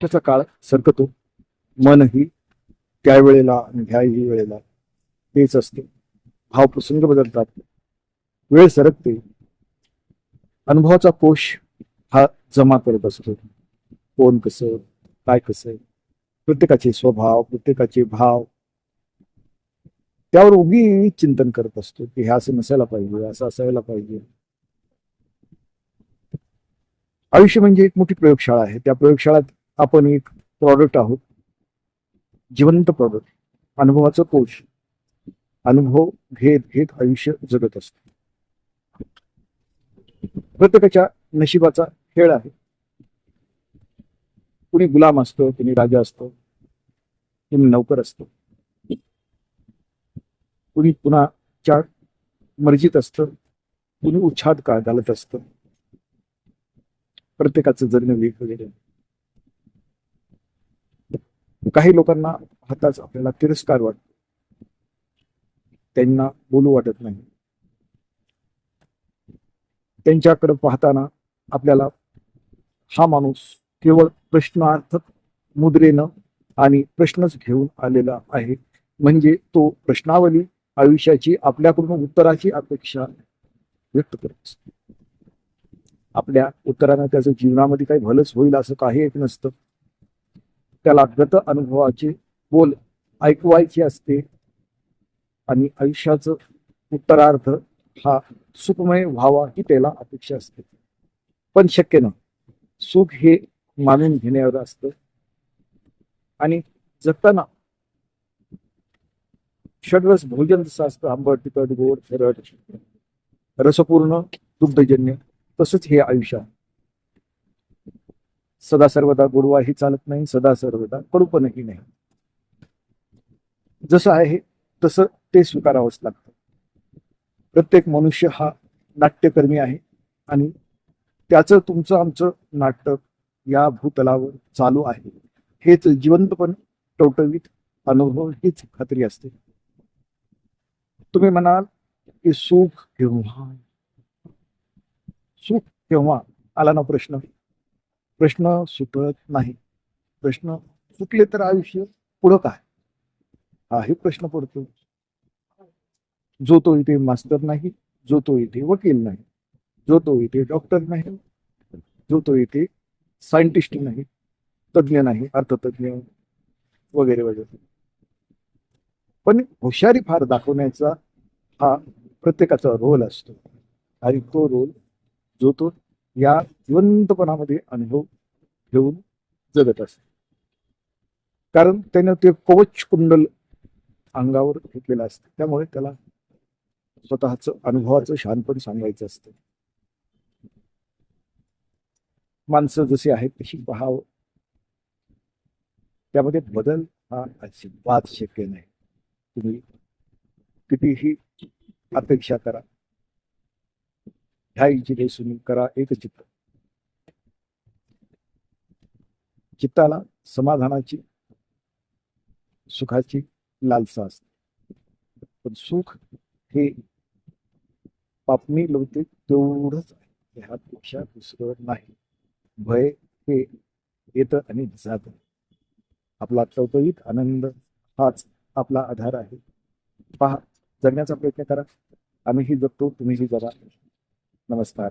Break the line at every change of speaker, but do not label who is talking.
त्याचा काळ सरकतो. मनही त्यावेळेला आणि ह्याही वेळेला तेच असते. भाव प्रसंग बदलतात. वेळ सरकते. अनुभवाचा कोश हा जमा करत असतो. कोण कसं काय कसं प्रत्येकाचे स्वभाव प्रत्येकाचे भाव. त्यावर उगी चिंतन करत असतो की हे असं नसायला पाहिजे असं असायला पाहिजे. आयुष्य म्हणजे एक मोठी प्रयोगशाळा आहे. त्या प्रयोगशाळेत आपण एक प्रॉडक्ट आहोत. जिवंत प्रॉडक्ट अनुभवाचं कोश. अनुभव घेत घेत आयुष्य जगत असतो. प्रत्येकाच्या नशिबाचा खेळ आहे. कुणी गुलाम असतो कुणी राजा असतो कुणी नौकर असतो. कुणी पुन्हा चार मर्जीत असतं कुणी उच्छाद काळ घालत असतं. प्रत्येकाचं जगणं वेगवेगळे आहे. काही लोकांना हाताच आपल्याला तिरस्कार वाटतो. त्यांना बोलू वाटत नाही. त्यांच्याकडे पाहताना आपल्याला हा माणूस केवळ प्रश्नार्थक मुद्रेनं आणि प्रश्नच घेऊन आलेला आहे. म्हणजे तो प्रश्नावली आयुष्याची आपल्याकडून उत्तराची अपेक्षा व्यक्त करत असतो. आपल्या उत्तरानं त्याचं जीवनामध्ये काही भलंच होईल असं काही एक नसतं. त्याला गत अनुभवाचे बोल ऐकवायचे असते. आणि आयुष्याचं उत्तरार्थ हा सुखमय व्हावा ही त्याला अपेक्षा असते. पण शक्य ना सुख हे मानून घेण्यावर असतं. आणि जगताना षडरस भोजन जसं असतं आंबट तिखट गोड खरट रसपूर्ण दुग्धजन्य तसंच हे आयुष्य आहे. सदा सर्वदा गोडवाही चालत नाही सदा सर्वदा कडूपणही नाही. जसं आहे तसं ते स्वीकारावंच लागतं. प्रत्येक मनुष्य हा नाट्यकर्मी आहे आणि त्याचं तुमचं आमचं नाटक या भूतलावर चालू आहे. हेच जिवंतपण टवटवीत अनुभव हीच खात्री असते. तुम्ही म्हणाल की सुख केव्हा सुख केव्हा? आला ना प्रश्न. प्रश्न सुटत नाही. प्रश्न सुटले तर आयुष्य पुढं काय? हाही प्रश्न पडतो. जो तो इथे मास्तर नाही जो तो इथे वकील नाही जो तो इथे डॉक्टर नाही जो तो इथे सायंटिस्ट नाही तज्ज्ञ नाही अर्थतज्ञ वगैरे वगैरे. पण हुशारी फार दाखवण्याचा हा प्रत्येकाचा रोल असतो. आणि तो रोल जो तो या जिवंतपणामध्ये अनुभव घेऊन जगत असे. कारण त्यानं ते कवच कुंडल अंगावर घेतलेलं असतं. त्यामुळे त्याला स्वतःच अनुभवाचं शानपण सांगायचं असतं. माणसं जशी आहेत तशी पहावं. त्यामध्ये बदल हा अजिबात शक्य नाही. तुम्ही कितीही अपेक्षा करा. ह्या इच्छिते सुनी करा एक चित्त चित्ताला समाधानाची सुखाची लालसा असते. पण सुख हे पापणी लवते तेवढंच आहे. ह्यापेक्षा दुसरं नाही. भय हे येतं आणि जात. आपला टवटवीत आनंद हाच आपला आधार आहे. पहा जगण्याचा प्रयत्न करा. आम्हीही जगतो तुम्हीही जगा. नमस्कार